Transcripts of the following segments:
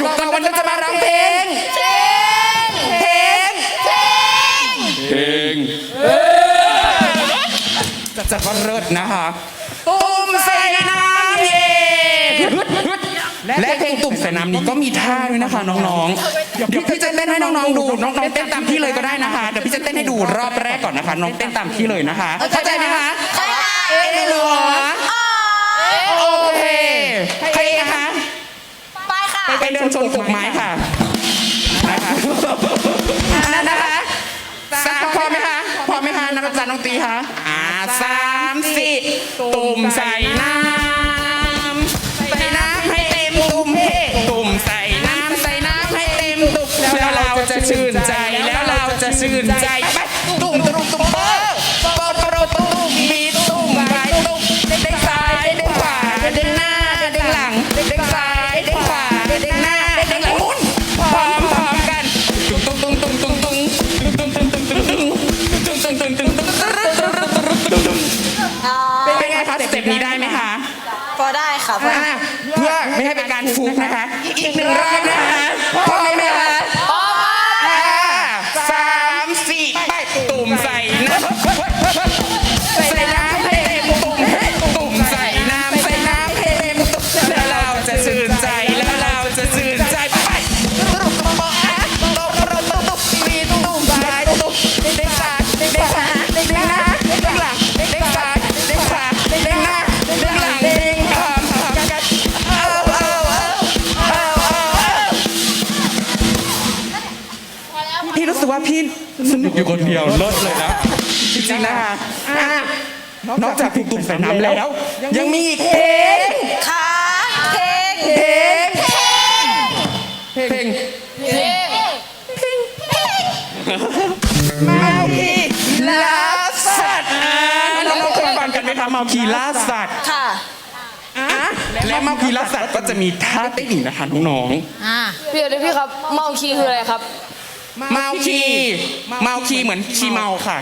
ถูกต้องวันนี้จะมาร้องเพลง เพลง เพลงจะจัดว่าเลิศนะคะตุ่มใส่น้ำเย็นและเพลงตุ่มใส่น้ำนี้ก็มีท่าด้วยนะคะน้องๆ เดี๋ยวพี่จะเต้นให้น้องๆดู น้องๆเต้นตามพี่เลยก็ได้นะคะ เดี๋ยวพี่จะเต้นให้ดูรอบแรกก่อนนะคะ น้องเต้นตามพี่เลยนะคะ เข้าใจไหมคะเอ๊ะเหรอโอเคใครเองคะ ไปค่ะไปเดินชนกกไม้ค่ะนะคะอันนั้นนะคะสามพร้อมไหมคะพร้อมไหมคะนักจันน้องตีคะอ่าสามสี่ตุ่มใส่น้ำใส่น้ำให้เต็มตุ่มเฮ้ตุ่มใส่น้ำใส่น้ำให้เต็มตุ่มแล้วเราจะชื่นใจแล้วเราจะชื่นใจไปตุ่มตุ่มตุ่ม ฟุกนะคะ อีกหนึ่งรอบนะคะ อยู่คนเดียวเลิศเลยนะจริงๆนะคะอะนอกจากเพลงตุ่มใส่น้ำแล้ว ยังมีอีกเพลงค่ะเพลงเพลงเพลงเพลงเมาคีล่าสัตว์อะน้องๆเคยฟังกันไหมคะเมาคีล่าสัตว์ค่ะอะและเมาคีล่าสัตว์ก็จะมีท่าเต้นอีกนะคะน้องพี่เดี๋ยวพี่ครับ เมาคีคืออะไรครับๆ เมาคีเมาคีเหมือนขี้เมาค่ะ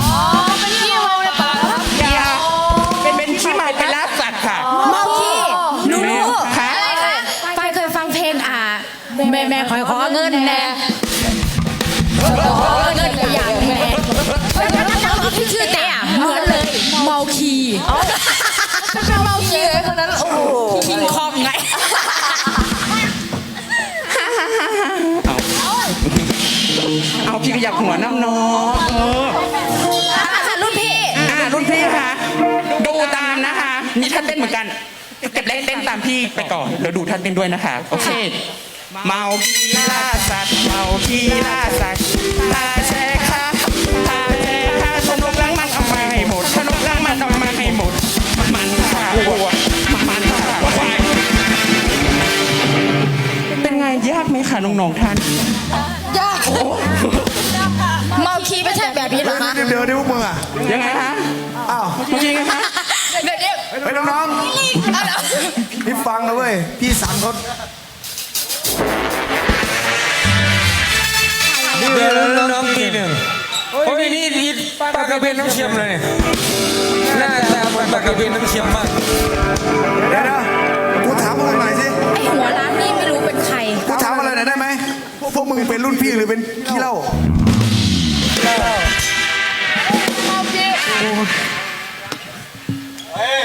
อ๋อเป็นขี้เมาในป่าครับเดียวเป็นเป็นขี้เมาเป็นล่าสัตว์ค่ะ เมาคีหนูรู้ค่ะไปเคยฟังเพลงอ่าแม่แม่ขอขอเงินแน่ขอเงินอย่างแม่เฮ้ยแล้วน้องที่ชื่อแต่เหมือนเลยเมาคีเป็นเมาคีเลยคนนั้นโอ้ อาพี่ขยับหัวน้ำน้องเอออะรุ่นพี่ อ่ารุ่นพี่คะดูตามนะคะมีท่านเต้นเหมือนกันเก็บเล่นเต้นตามพี่ไปก่อนแล้วดูท่านเต้นด้วยนะคะโอเค เมาคีล่าสัตว์เมาคีล่าสัตว์พาแชร์ค่ะพาแชร์ค่ะสนุกล้างมันเอามาให้หมดสนุกล้างมันเอามาให้หมด มันขาวัวมันขาควายเป็นไงยากไหมคะน้องๆท่าน อคะเดี๋ยวเดี๋ยวเดี๋ยวพวกมึงอะยังไงคะอ้าวเมื่อกี้ไงคะเดี๋ยวเดี๋ยวไปน้องๆนี่ฟังนะเว้ยพี่สันเขานี่เดี๋ยวน้องๆปีหนึ่งโอ้ยนี่นี่ปลากระเบนน้ำเค็มเลยหน้าตาเหมือนปลากระเบนน้ำเค็มมากเดี๋ยวนะกูถามพวกมึงหน่อยสิไอหัวร้านนี่ไม่รู้เป็นใครกูถามอะไรหน่อยได้ไหมพวกมึงเป็นรุ่นพี่หรือเป็นขี้เหล้า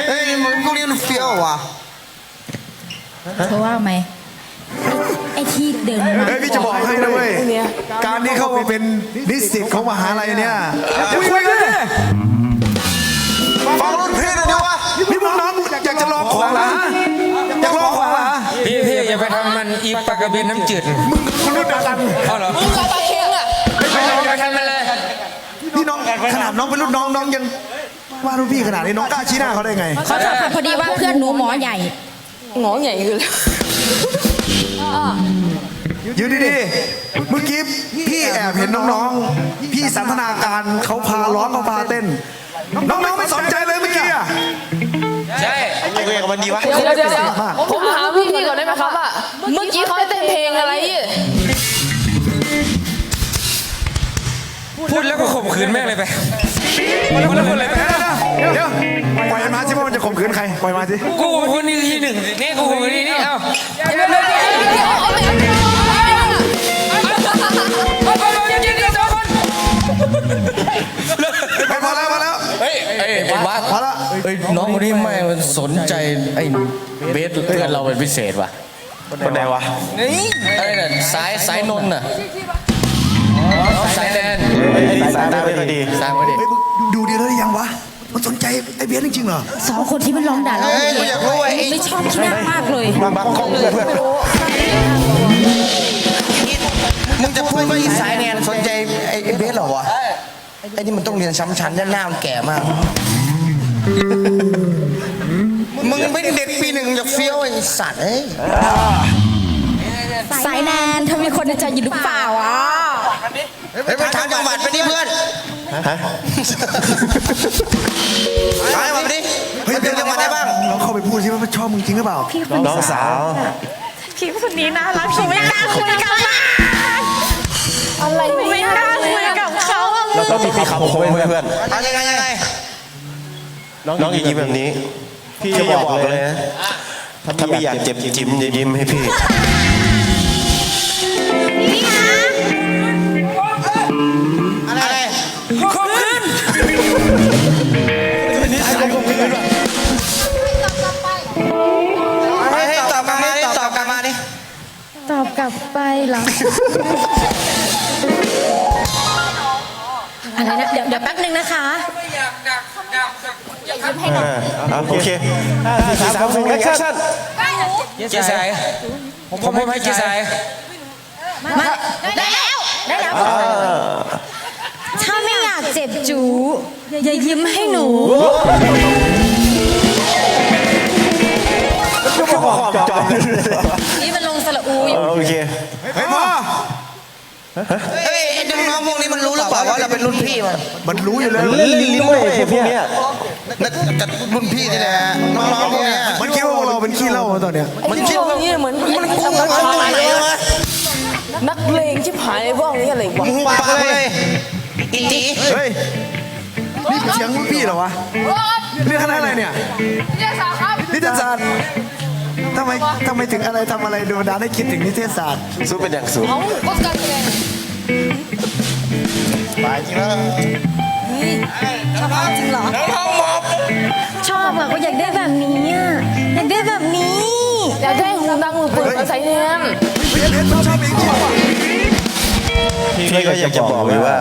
เฮ้ยมึงพวกนี้มันเฟี้ยวว่ะเพราะว่าไหมไอที่เดินมาเฮ้ยพี่จะบอกให้นะเว้ย การที่เข้ามาเป็นนิสิตของมหาลัยเนี่ยอย่าคุยกันดิฟังรุ่นพี่หน่อยดิวะนี่พวกน้องอยากจะลองของเหรออยากลองของเหรอพี่พี่อย่าไปทำมันอีปลากระเบนน้ำจืดมึงคุณรุ่นเดียวกันเอาเหรอมึงกับปลาเค็งอะไม่อย่าไปทำมันเลยนี่น้องขนาดน้องเป็นรุ่นน้องน้องยัง ว่ารุ่นพี่ขนาดนี้น้องกล้าชี้หน้าเขาได้ไง ขอโทษค่ะพอดีว่าเพื่อนหนูหมอใหญ่ หงอใหญ่คือแล้วยืนดีๆ เมื่อกี้พี่แอบเห็นน้องๆ พี่สันทนาการเขาพาร้องเขาพาเต้น น้องๆไม่สนใจเลยเมื่อกี้อะใช่เดี๋ยวเดี๋ยวเดี๋ยวผมถามพี่พี่ก่อนได้ไหมครับว่าเมื่อกี้เขาเต้นเพลงอะไร พูดแล้วก็ข่มขืนแม่งเลยไปพูดแล้วคนเลยไป เี๋ยวปล่อยมาสิว่ามันจะข่มขืนใครปล่อยมาสิกูคนนี้ที่หนึ่งนี่กูคนนี้นี่เอ้าไปพอแล้วพอแล้วเฮ้ยไอ้ไอ้บ้าพอแล้วเฮ้ยน้องคนนี้ไม่สนใจไอ้เบสเพื่อนเราเป็นพิเศษว่ะคนไหนวะนี่ไอ้น่ะสายสายนนท์น่ะสายแดนสายตาไม่ค่ดีสายไม่ดีดูดีแล้วยังวะ มันสนใจไอ้เบสจริงๆเหรอ สองคนที่มันร้องด่าเราไม่ชอบขี้หน้ามากเลย มาบังกล้องเพื่อนเพื่อนมึงจะพูดว่าอีสายแนนสนใจไอ้เบสเหรอวะไอ้นี่มันต้องเรียนช้ำชั้นด้านหน้ามันแก่มาก มึงเป็นเด็กปีหนึ่งอย่าเฟี้ยวไอ้สัตว์เอ้ย สายแนนเธอมีคนในใจอยู่หรือเปล่าอะ เฮ้ยไปทางจังหวัดไปนี่เพื่อนไปมาไปดิเฮ้ยไปเดินจังหวัดได้บ้างลองเข้าไปพูดสิว่ามันชอบมึงจริงหรือเปล่าน้องสาว พี่คนนี้น่ารักฉันไม่กล้าคุยกับมันอะไรไม่กล้าคุยกับเขาอะเราต้องมีคำคมเพื่อนเพื่อนเอายังไงยังไงน้องอย่ายิ้มแบบนี้พี่จะบอกเลยนะถ้าไม่อยากเจ็บจิ้มอย่ายิ้มให้พี่พี่คะ ลับไปเหรออะไรนะ เดี๋ยวเดี๋ยวแป๊บนึงนะคะ โอเคห้าสี่สามสองแอคชั่นเจ๊สายผมผมให้เจ๊สายมาได้แล้ว ได้แล้ว ถ้าไม่อยากเจ็บจูอย่ายิ้มให้หนูนี่มันลงสระอู อยู่โอเคเฮ้ยพ่อเฮ้ยน้องๆพวกนี้มันรู้หรือเปล่าว่าเราเป็นรุ่นพี่มัน มันรู้อยู่แล้วลิ้นด้วยพวกเนี้ยแต่รุ่นพี่นี่แหละน้องๆพวกเนี้ยมันคิดว่าพวกเราเป็นขี้เหล้าตอนเนี้ยมันคิดว่านี่เหมือนมันกูมันตรงไหนวะนักเลงชิบหายพวกนี้อะไรวะมึงปากเลยอีจีเฮ้ยนี่เสียงรุ่นพี่เหรอวะเรื่องคณะอะไรเนี่ยนิเทศศาสตร์ ทำไมทำไมถึงอะไรทำอะไรโดนดานให้คิดถึงนิเทศศาสตร์สู้เป็นอย่างสูงเอ้าก็การแสดงไปจริงแล้วชอบจริงเหรอ ชอบอะก็อยากได้แบบนี้อะอยากได้แบบนี้ อยากได้หูดังมือปืนมาใส่แนมเฮ้ยเบสมันชอบเองจริงป่ะพี่ก็อยากจะบอกเลยว่า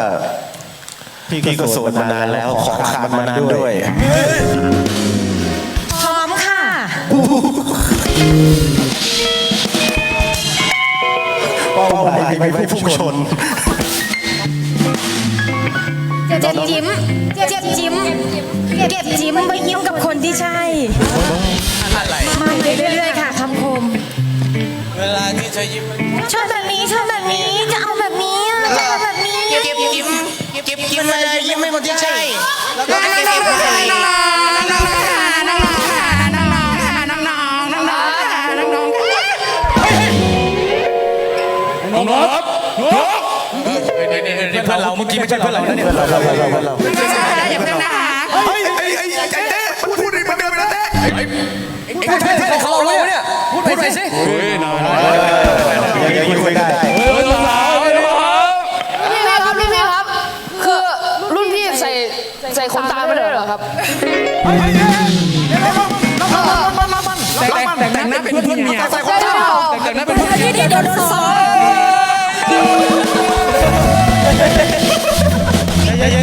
พี่ก็โสดมานานแล้วของขาดมานานด้วย พร้อมค่ะ เป้าหมายไม่พุ่งชน เจ็บจิ้ม เจ็บจิ้ม เก็บจิ้มไปยิ้มกับคนที่ใช่ มาไปเรื่อยๆค่ะคำคม เวลาที่เธอยิ้มชอบแบบนี้ชอบแบบนี้จะเอาแบบนี้อะจะเอาแบบนี้เก็บยิ้มเก็บยิ้มมาเลยยิ้มให้คนที่ใช่ แล้วก็เก็บให้น้อ น้องรับนี่เพื่อนเราเมื่อกี้ไม่ใช่เพื่อนเรานะเนี่ยเราเราเพื่อนเราเราอย่าเพิ่งนะคะเฮ้ยไอ้ไอ้ไอ้เต้พูดดิมันเดินไปแล้วเต้เพื่อนเต้เขาเราเนี่ยพูดไปสิอย่าอย่าคุยได้พี่พี่ครับพี่พี่ครับ คือรุ่นพี่ใส่ใส่ขนตาไม่ได้เหรอครับแต่งแต่งหน้าเป็นเพื่อนเมียใช่เปล่าแต่งหน้าเป็นเพื่อนเมียเดี๋ยวโดนซ้อม ไปแ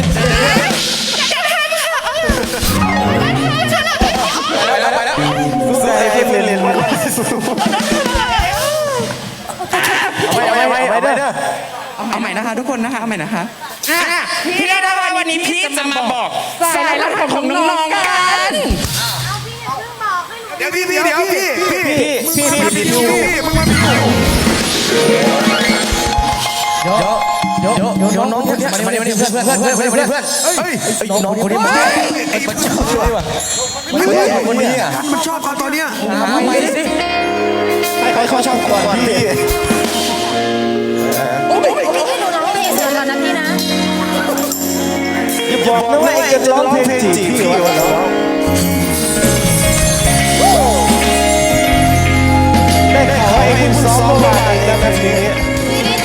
ล้วไปแล้วใส่เรียนเรียนมาไม่ไม่ไม่ไม่เด้อเอาใหม่นะคะ ทุกคนนะคะเอาใหม่นะคะอะพี่ได้ว่าวันนี้พี่จะมาบอกสายรหัสของน้องๆกันเดี๋ยวพี่พี่เดี๋ยวพี่พี่พี่พี่พี่ดูพี่มึงมาพี่ เดี๋ยวเดี๋ยวเดี๋ยวน้องคนนี้มาเนี่ยมาเนี่ยเพื่อนเพื่อนเพื่อนเพื่อนเพื่อนเพื่อนเฮ้ยน้องคนนี้มาไอ้ปัจจุบันด้วยว่ะเฮ้ยคนนี้อะมันชอบกันตอนเนี้ยหาไม่สิให้เขาเขาชอบก่อนพี่ให้หนูร้องเพลงเดี๋ยวก่อนนะพี่นะอย่าบอกนะว่าไอ้จะร้องเพลงจีบพี่วะน้องได้ข่าวไอ้คุณซ้อมเมื่อวานแล้วแบบนี้พี่นี่ขอร้องเปลี่ยน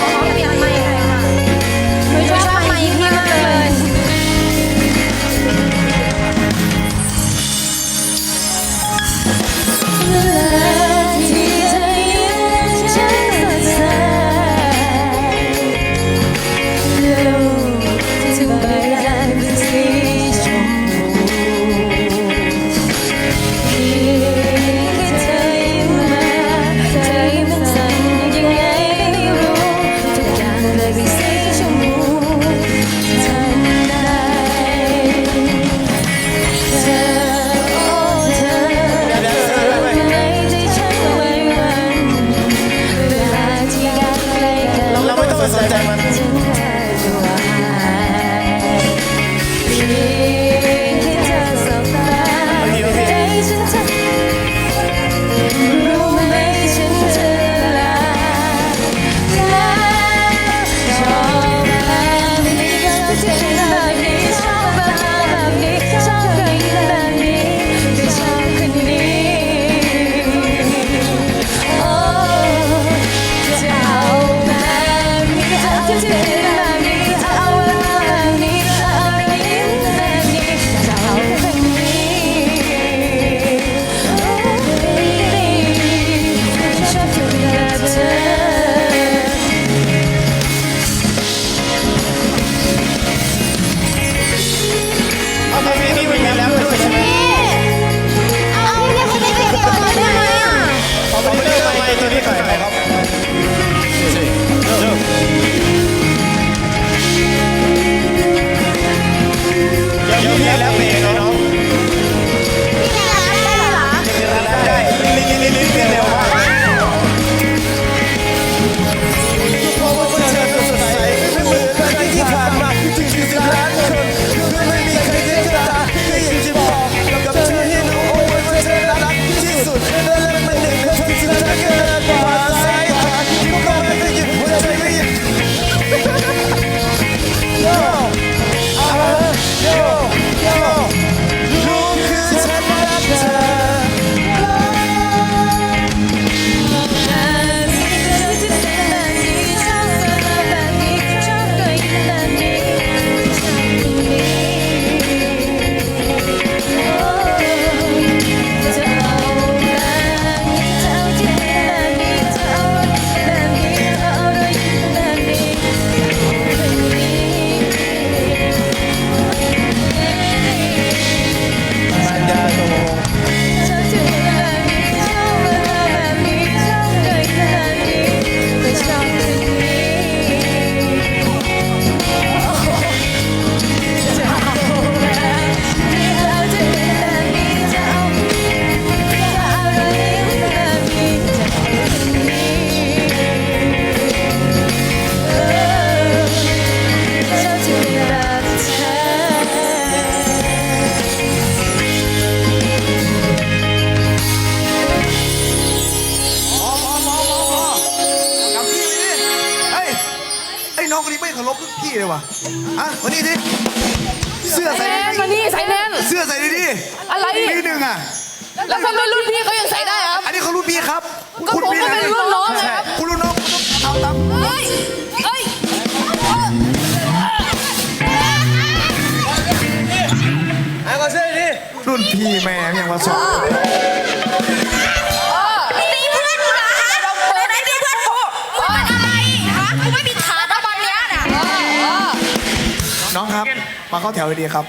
อะมานี่ดิเสื้อใส่แนนมาดีนี่ใส่แนนๆเสื้อใส่ดีอะไรๆปีหนึ่งอะ แล้วทำไมรุ่นพี่เขายังใส่ได้ครับ อันนี้เขารุ่นพี่ครับก็ผมก็เป็นรุ่นน้องไงครับ คุณรุ่นน้องคุณต้องเอาตามเฮ้ยเฮ้ยไอ้ก็เสื้อดิรุ่นพี่แม่งยังมาสอน มาเข้าแถวดีๆครับ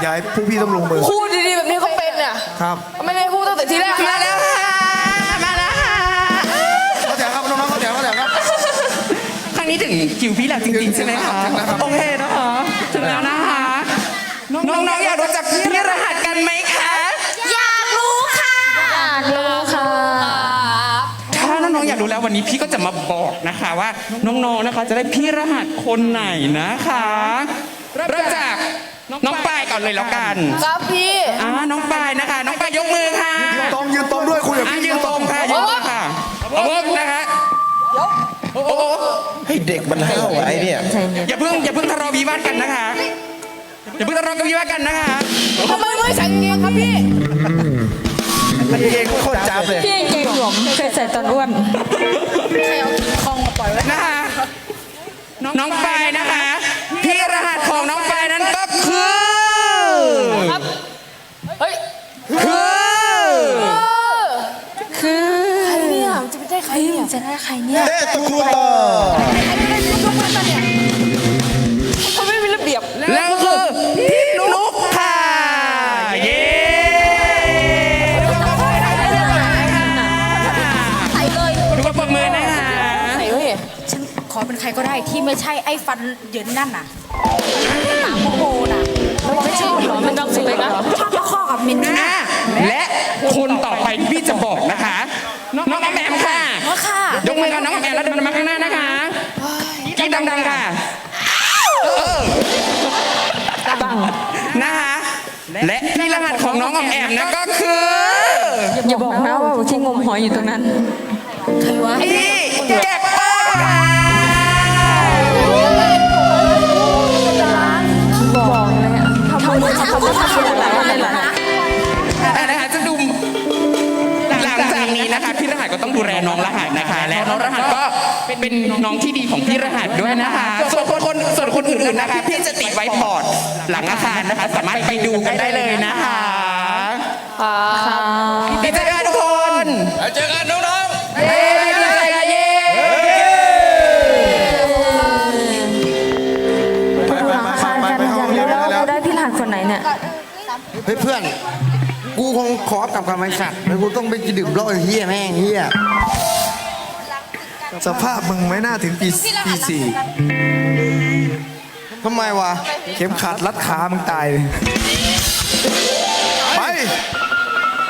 อย่าให้ผู้พี่ต้องลงมือพูดดีๆแบบนี้เขาเป็นเนี่ย ครับทำไมไม่พูดตั้งแต่ทีแรกมาแล้วค่ะมาแล้วค่ะเข้าแถวครับน้องๆเข้าแถวเข้าแถวครับ ครั้งนี้ถึงคิวพี่แล้วจริงๆใช่ไหมคะ ถึงแล้วครับ โอเคนะคะถึงแล้วนะคะ น้องๆอยากรู้จักพี่รหัสกันไหมคะ อยากรู้ค่ะรู้ค่ะ ถ้าน้องๆอยากรู้แล้ววันนี้พี่ก็จะมาบอกนะคะว่าน้องๆนะคะจะได้พี่รหัสคนไหนนะคะ เริ่มจากน้องปายก่อนเลยแล้วกันครับพี่อ่าน้องปายนะคะ น้องปายยกมือค่ะตรงยืนตรงด้วยคุยกับอะพี่ยืนตรงค่ะยืนตรงค่ะเอาเวิร์กนะคะโอ้โหให้เด็กมันห้าวไอ้เนี่ยอย่าเพิ่งอย่าเพิ่งทะเลาะวิวาทกันนะคะอย่าเพิ่งทะเลาะกันวิวาทกันนะคะทำไมไม่ใส่กางเกงครับพี่มันเองโคตรจับเลยพี่เก่งหลวมเคยใส่ตอนอ้วนนะคะน้องปายนะคะพี่ รหัสของน้องปายนั้นก็คือครับเฮ้ยคือ คือใครเนี่ยจะไม่ได้ใครเนี่ยจะได้ใครเนี่ย เต้ตะครัวเขาไม่มีระเบียบแล้วก็คือพี่นุ๊กค่ะ เย้ใครเลยทุกคนปรบมือนะคะไหนเว้ยฉันขอเป็นใครก็ได้ที่ไม่ใช่ไอ้ฟันเหยินนั่นน่ะ หมาโมโหน่ะไม่ชอบเหรอมันดังสุดเลยนะชอบมาข้อกับมินนี่อะและคนต่อไปที่พี่จะบอกนะคะ น้องแอมแอมค่ะว่าค่ะยกมือค่ะน้องแอมแอมแล้วเดินมาข้างหน้านะคะกรีดดังๆค่ะเออนะคะและพี่รหัสของน้องออมแอมนะก็คืออย่าบอกนะว่าที่งมหอยอยู่ตรงนั้นใครวะพี่แก็บโป้ค่ะ ดูแลน้องรหัสนะคะ และน้องรหัสก็เป็นน้องที่ดีของพี่รหัสด้วยนะคะ ส่วนคนคนส่วนคนอื่นๆนะคะพี่จะติดไว้พอร์ตหลังอาคารนะคะ สามารถไปดูกันได้เลยนะคะดีใจกันทุกคนแล้วเจอกันน้องเย้ดีใจกันเย้ไปไปไปไปไปเข้าห้องเรียนได้แล้วได้พี่หลานคนไหนเนี่ยเฮ้ยเพื่อนกูคง ขอกลับกับไอ้สัตว์แล้วกูต้องไปดื่มเหล้าไอ้เฮียแม่งเฮียสภาพมึงไม่น่าถึงปีปีสี่ทำไมวะ เข็มขัดรัดขามึงตายเลย